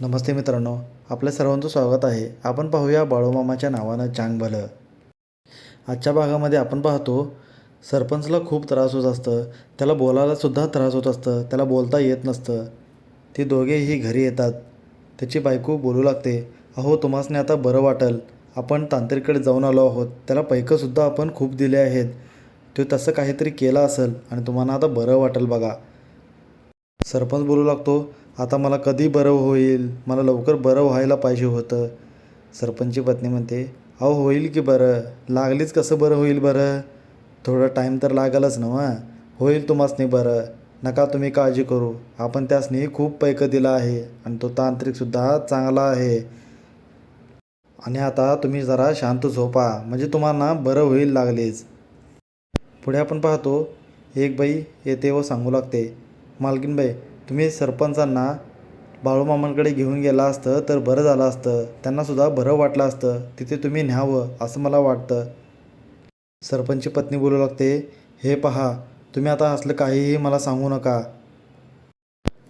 नमस्ते मित्रांनो आपल्या सर्वांचं स्वागत आहे. आपण पाहूया बाळूमामाच्या नावानं चांग भलं. आजच्या भागामध्ये आपण पाहतो सरपंचला खूप त्रास होत असतं त्याला बोलायलासुद्धा त्रास होत असतं त्याला बोलता येत नसतं. ते दोघेही घरी येतात. त्याची बायको बोलू लागते अहो तुम्हासने आता बरं वाटेल. आपण तांत्रिककडे जाऊन आलो आहोत. त्याला पैकंसुद्धा आपण खूप दिले आहेत. तो तसं काहीतरी केलं असेल आणि तुम्हाला आता बरं वाटेल बघा. सरपंच बोलू लागतो आता मला कधी बरं होईल? मला लवकर बरं व्हायला पाहिजे होतं. सरपंचची पत्नी म्हणते अहो होईल की बरं? लागलीच कसं बरं होईल बरं? थोडा टाईम तर लागेलच ना मग होईल तुम्हासनी बरं. नका तुम्ही काळजी करू. आपण त्यासनी खूप पैकं दिला आहे आणि तो तांत्रिकसुद्धा चांगला आहे. आणि आता तुम्ही जरा शांत झोपा. म्हणजे तुम्हाला बरं होईल लागलीच. पुढे आपण पाहतो एक बाई येते व सांगू लागते मालकीनबाई तुम्ही सरपंचांना बाळूमामांकडे घेऊन गेला असतं तर बरं झालं असतं. त्यांनासुद्धा बरं वाटलं असतं. तिथे तुम्ही न्यावं असं मला वाटतं. सरपंचची पत्नी बोलू लागते हे पहा तुम्ही आता असलं काहीही मला सांगू नका.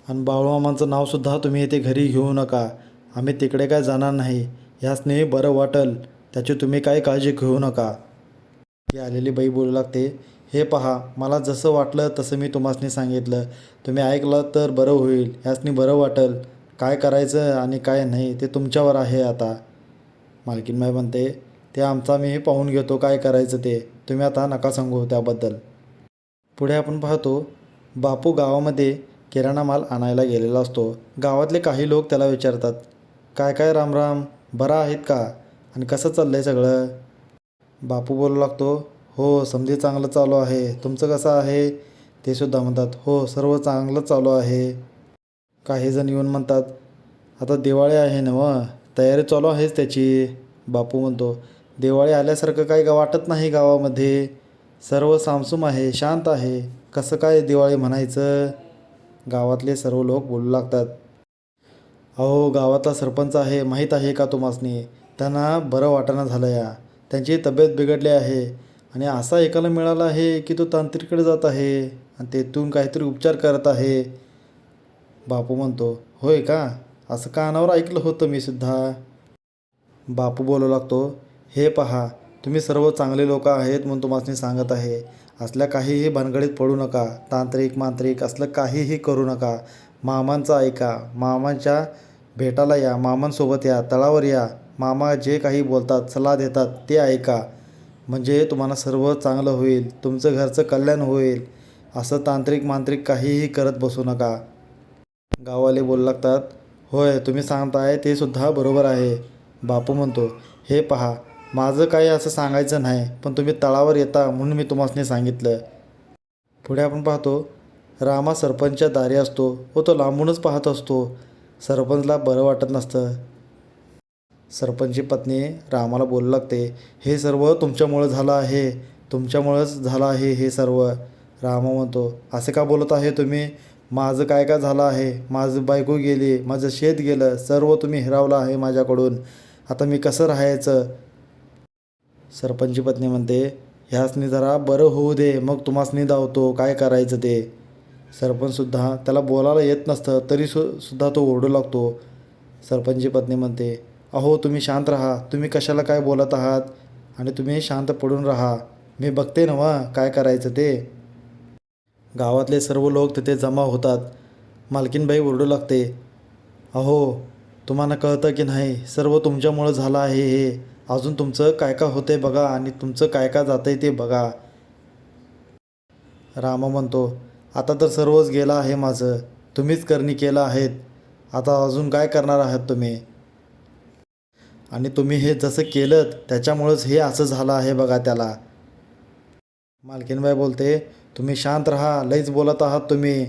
आणि बाळूमामांचं नावसुद्धा तुम्ही इथे घरी घेऊ नका. आम्ही तिकडे काय जाणार नाही. ह्यासने बरं वाटल. त्याची तुम्ही काही काळजी घेऊ नका. ती आलेली बाई बोलू लागते हे पहा मला जसं वाटलं तसं मी तुम्हासनी सांगितलं. तुम्ही ऐकलं तर बरं होईल ह्यासनी बरं वाटेल. काय करायचं आणि काय नाही ते तुमच्यावर आहे आता. मालकीनबाई म्हणते ते आमचा मी पाहून घेतो काय करायचं ते. तुम्ही आता नका सांगू त्याबद्दल. पुढे आपण पाहतो बापू गावामध्ये किराणा माल आणायला गेलेला असतो. गावातले काही लोक त्याला विचारतात काय काय रामराम बरा आहेत का? आणि कसं चाललं आहे सगळं? बापू बोलू लागतो हो समधी चांगलं चालू आहे. तुमचं कसं आहे? ते सुद्धा म्हणतात. हो सर्व चांगलं चालू आहे. काही जण येऊन म्हणतात आता दिवाळी आहे ना व तयारी चालू आहेच त्याची. बापू म्हणतो दिवाळी आल्यासारखं काही गा वाटत नाही गावामध्ये. सर्व सामसूम आहे शांत आहे. कसं काय दिवाळी म्हणायचं? गावातले सर्व लोक बोलू लागतात. अहो गावातला सरपंच आहे माहीत आहे का तुम्हासनी? त्यांना बरं वाटणं झालं या त्यांची तब्येत बिघडली आहे. आणि असा एकाला मिळाला आहे की तो तांत्रिकडे जात आहे आणि तेथून काहीतरी उपचार करत आहे. बापू म्हणतो होय का? असं कानावर ऐकलं होतं मी सुद्धा? बापू बोलू लागतो हे पहा तुम्ही सर्व चांगले लोक आहेत म्हणून तुम्हाला सांगत आहे. असल्या काहीही भानगडीत पडू नका. तांत्रिक मांत्रिक असलं काहीही करू नका. मामांचं ऐका. मामांच्या भेटाला या. मामांसोबत या. तळावर या. मामा जे काही बोलतात सल्ला देतात ते ऐका. म्हणजे तुम्हाला सर्व चांगलं होईल तुमचं घरचं कल्याण होईल असं तांत्रिक मांत्रिक काहीही करत बसू नका. गाववाले बोलू लागतात होय तुम्ही सांगताय ते सुद्धा बरोबर आहे. बापू म्हणतो हे पहा माझं काही असं सांगायचं नाही पण तुम्ही तळावर येता म्हणून मी तुम्हाला सांगितलं. पुढे आपण पाहतो रामा सरपंचच्या दारी असतो व तो लांबूनच पाहत असतो. सरपंचला बरं वाटत नसतं. सरपंचची पत्नी रामाला बोलू लागते हे सर्व तुमच्यामुळं झालं आहे तुमच्यामुळंच झालं आहे हे सर्व. रामा म्हणतो असे का बोलत आहे तुम्ही? माझं काय काय झालं आहे? माझं बायको गेली माझं शेत गेलं सर्व तुम्ही हिरावलं आहे माझ्याकडून. आता मी कसं राहायचं? सरपंचची पत्नी म्हणते ह्यासनी जरा बरं होऊ दे मग तुम्हासनी धावतो काय करायचं ते? सरपंचसुद्धा त्याला बोलायला येत नसतं तरी सु सुद्धा तो ओरडू लागतो. सरपंची पत्नी म्हणते अहो तुम्ही शांत राहा. तुम्ही कशाला काय बोलत आहात? आणि तुम्ही शांत पडून राहा. मी बघते ना वा काय करायचं ते. गावातले सर्व लोक तिथे जमा होतात. मालकीनबाई ओरडू लागते. अहो तुम्हाला कळतं की नाही सर्व तुमच्यामुळं झालं आहे हे. अजून तुमचं काय काय आहे बघा आणि तुमचं काय काय आहे ते बघा. रामा म्हणतो आता तर सर्वच गेलं आहे माझं. तुम्हीच करणी केलं आहेत. आता अजून काय करणार आहात तुम्ही? आणि तुम्ही हे जसं केलं त्याच्यामुळंच हे असं झालं आहे बघा त्याला. मालकीनबाई बोलते तुम्ही शांत राहा लईच बोलत आहात तुम्ही.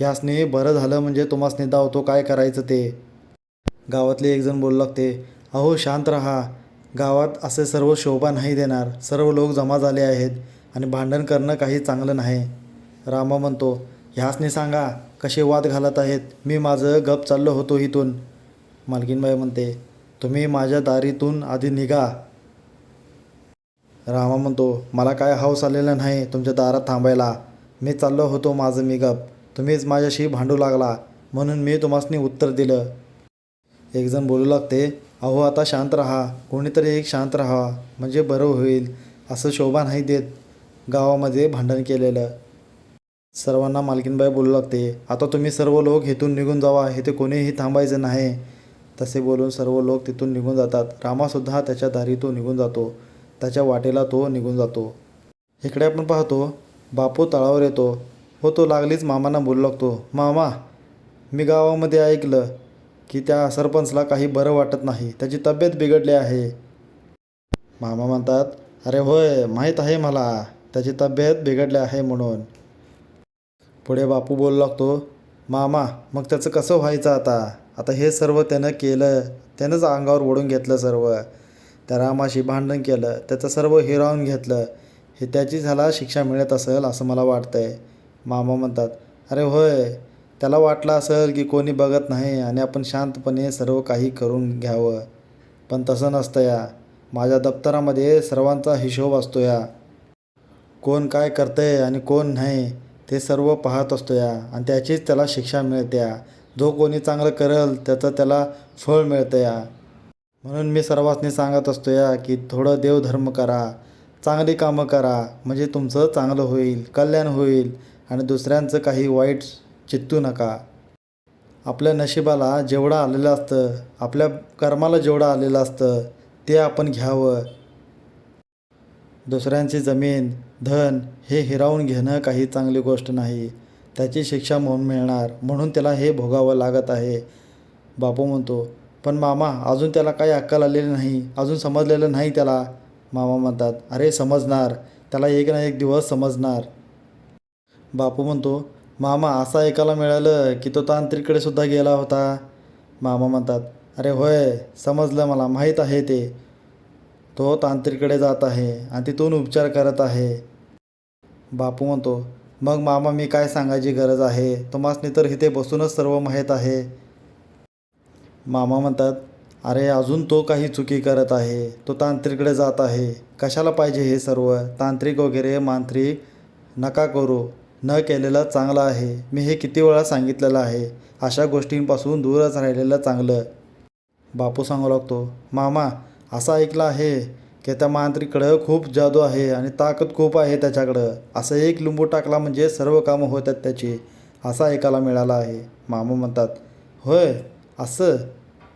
ह्यासनी बरं झालं म्हणजे तुम्हासनी धावतो काय करायचं ते? गावातले एकजण बोलू लागते अहो शांत राहा. गावात असे सर्व शोभा नाही देणार. सर्व लोक जमा झाले आहेत आणि भांडण करणं काही चांगलं नाही. रामा म्हणतो ह्यासनी सांगा कसे वाद घालत आहेत? मी माझं गप चाललो होतो इथून. मालकीनबाई म्हणते तुम्ही माझ्या दारीतून आधी निघा. रामा म्हणतो मला काय हौस आलेलं नाही तुमच्या दारात थांबायला. मी चाललो होतो माझं मिगप तुम्हीच माझ्याशी भांडू लागला. म्हणून मी तुम्हासनी उत्तर दिलं. एकजण बोलू लागते अहो आता शांत राहा. कोणीतरी एक शांत राहा. म्हणजे बरं होईल. असं शोभा नाही देत. गावामध्ये भांडण केलेलं. सर्वांना मालकीनबाई बोलू लागते आता तुम्ही सर्व लोक इथून निघून जावा. इथे कोणीही थांबायचं नाही. तसे बोलून सर्व लोक तिथून निघून जातात. रामासुद्धा त्याच्या दारी तो निघून जातो. त्याच्या वाटेला तो निघून जातो. इकडे आपण पाहतो बापू तळावर येतो. हो तो लागलीच मामांना बोलू लागतो. मामा मी गावामध्ये ऐकलं की त्या सरपंचला काही बरं वाटत नाही. त्याची तब्येत बिघडली आहे. मामा म्हणतात अरे होय माहीत आहे मला. त्याची तब्येत बिघडली आहे म्हणून. पुढे बापू बोलू लागतो मामा मग त्याचं कसं व्हायचं आता? आता हे सर्व त्यानं केलं त्यानंच अंगावर ओढून घेतलं सर्व. त्या रामाशी भांडण केलं त्याचं सर्व हिरावून घेतलं. हे त्याची झाला शिक्षा मिळत असेल असं मला वाटतं आहे मामा म्हणतात अरे होय त्याला वाटलं असेल की कोणी बघत नाही आणि आपण शांतपणे सर्व काही करून घ्यावं. पण तसं नसतं या. माझ्या दप्तरामध्ये सर्वांचा हिशोब असतो या. कोण काय करतंय आणि कोण नाही ते सर्व पाहत असतो या. आणि त्याचीच त्याला शिक्षा मिळते या. जो कोणी चांगलं करेल त्याचं त्याला फळ मिळतं या. म्हणून मी सर्वांनी सांगत असतो या की थोडं देवधर्म करा चांगली कामं करा म्हणजे तुमचं चांगलं होईल कल्याण होईल आणि दुसऱ्यांचं काही वाईट चित्तू नका. आपल्या नशिबाला जेवढं आलेलं असतं आपल्या कर्माला जेवढं आलेलं असतं ते आपण घ्यावं. दुसऱ्यांची जमीन धन हे हिरावून घेणं काही चांगली गोष्ट नाही. त्याची शिक्षा म्हणून मिळणार म्हणून त्याला हे भोगावं लागत आहे. बापू म्हणतो पण मामा अजून त्याला काही अक्कल आलेली नाही अजून समजलेलं नाही त्याला. मामा म्हणतात अरे समजणार. त्याला एक ना एक दिवस समजणार. बापू म्हणतो मामा असं ऐकायला मिळालं की तो तांत्रिककडे सुद्धा गेला होता. मामा म्हणतात अरे होय समजलं मला माहीत आहे ते. तो तांत्रिककडे जात आहे आणि तिथून उपचार करत आहे. बापू म्हणतो मग मामा मी काय सांगायची गरज आहे? तुम्हासनी तर इथे बसूनच सर्व माहीत आहे. मामा म्हणतात अरे अजून तो काही चुकी करत आहे. तो तांत्रिकडे जात आहे. कशाला पाहिजे हे सर्व? तांत्रिक वगैरे मांत्रिक नका करू. न केलेलं चांगलं आहे. मी हे किती वेळा सांगितलेलं आहे. अशा गोष्टींपासून दूरच राहिलेलं चांगलं. बापू सांगू लागतो मामा असं ऐकलं आहे. की त्या मांत्रिकडं खूप जादू आहे आणि ताकद खूप आहे त्याच्याकडं. असं एक लिंबू टाकला म्हणजे सर्व कामं होतात त्याची असा ऐकायला मिळाला आहे. मामा म्हणतात होय असं?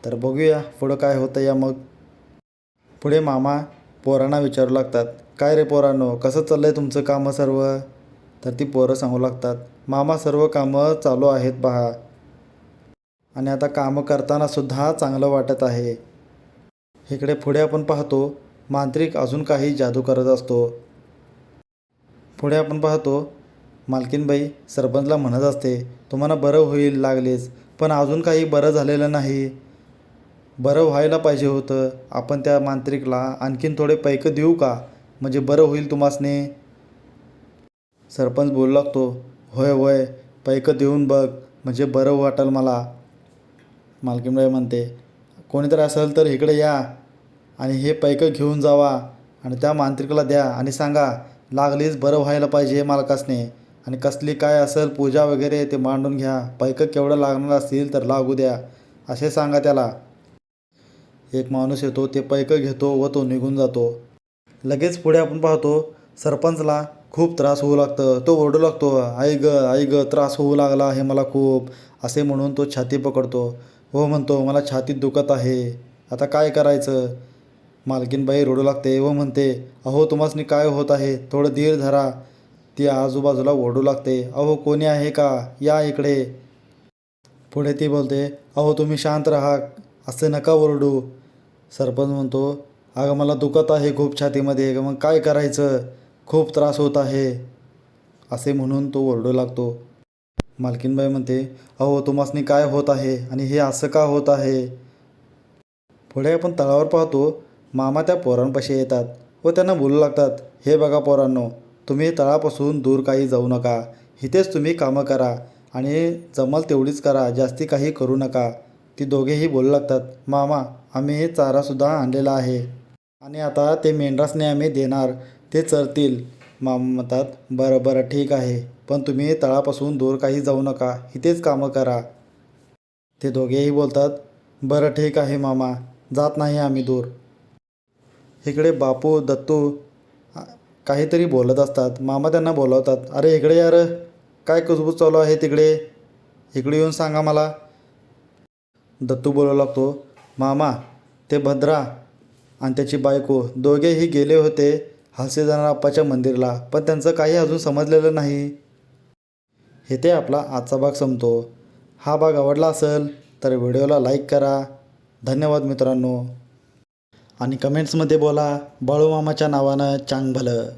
तर बघूया पुढं काय होतं या मग. पुढे मामा पोरांना विचारू लागतात काय रे पोरांनो कसं चाललं आहे तुमचं कामं सर्व? तर ती पोरं सांगू लागतात मामा सर्व कामं चालू आहेत पहा आणि आता कामं करताना सुद्धा चांगलं वाटत आहे. इकडे पुढे आपण पाहतो मांत्रिक अजून काही जादू करत असतो. पुढे आपण पाहतो मालकीनबाई सरपंचला म्हणत असते तुम्हाला बरं होईल लागलेच पण अजून काही बरं झालेलं नाही. बरं व्हायला पाहिजे होतं. आपण त्या मांत्रिकला आणखीन थोडे पैक देऊ का? म्हणजे बरं होईल तुम्हासने सरपंच बोलू लागतो होय होय पैक देऊन बघ म्हणजे बरं वाटेल मला. मालकीनबाई म्हणते कोणीतरी असेल तर इकडे या. आणि हे पैकं घेऊन जावा आणि त्या मांत्रिकाला द्या आणि सांगा लागलीच बरं व्हायला पाहिजे हे मालकासने. आणि कसली काय असेल पूजा वगैरे ते मांडून घ्या. पैकं केवढं लागणार असतील तर लागू द्या असे सांगा त्याला. एक माणूस येतो ते पैकं घेतो व तो निघून जातो. लगेच पुढे आपण पाहतो सरपंचला खूप त्रास होऊ लागतं. तो ओरडू लागतो आई ग आई ग त्रास होऊ लागला हे मला खूप असे म्हणून तो छाती पकडतो. हो म्हणतो मला छातीत दुखत आहे. आता काय करायचं? मालकीनबाई रडू लागते व म्हणते अहो तुम्हासनी काय होत आहे? थोडं धीर धरा. ती आजूबाजूला ओरडू लागते अहो कोणी आहे का? या इकडे. पुढे ती बोलते अहो तुम्ही शांत राहा असे नका ओरडू. सरपंच म्हणतो अगं मला दुखत आहे खूप छातीमध्ये मग काय करायचं? खूप त्रास होत आहे. असे म्हणून तो ओरडू लागतो. मालकीनबाई म्हणते अहो तुम्हासनी काय होत आहे? आणि हे असं का होत आहे? पुढे आपण तळावर पाहतो मामा त्या पोरांपाशी येतात व त्यांना बोलू लागतात हे बघा पोरांनो तुम्ही तळापासून दूर काही जाऊ नका. इथेच तुम्ही कामं करा आणि जमल तेवढीच करा जास्ती काही करू नका. ती दोघेही बोलू लागतात मामा आम्ही चारासुद्धा आणलेला आहे आणि आता ते मेंढरासने आम्ही देणार ते चरतील. मामा म्हणतात बरं बरं ठीक आहे पण तुम्ही तळापासून दूर काही जाऊ नका इथेच कामं करा. ते दोघेही बोलतात बरं ठीक आहे मामा जात नाही आम्ही दूर. इकडे बापू दत्तू काहीतरी बोलत असतात. मामा त्यांना बोलावतात. अरे इकडे यार काय कुजबूज चालू आहे तिकडे? इकडे येऊन सांगा मला. दत्तू बोलू लागतो मामा ते भद्रा आणि त्याची बायको दोघेही गेले होते हास्यजनाप्पाच्या मंदिरला पण त्यांचं काही अजून समजलेलं नाही. इथे आपला आजचा भाग संपतो. हा भाग आवडला असेल तर व्हिडिओला लाईक करा. धन्यवाद मित्रांनो. आणि कमेंट्समध्ये बोला बाळूमामाच्या नावानं चांग भलं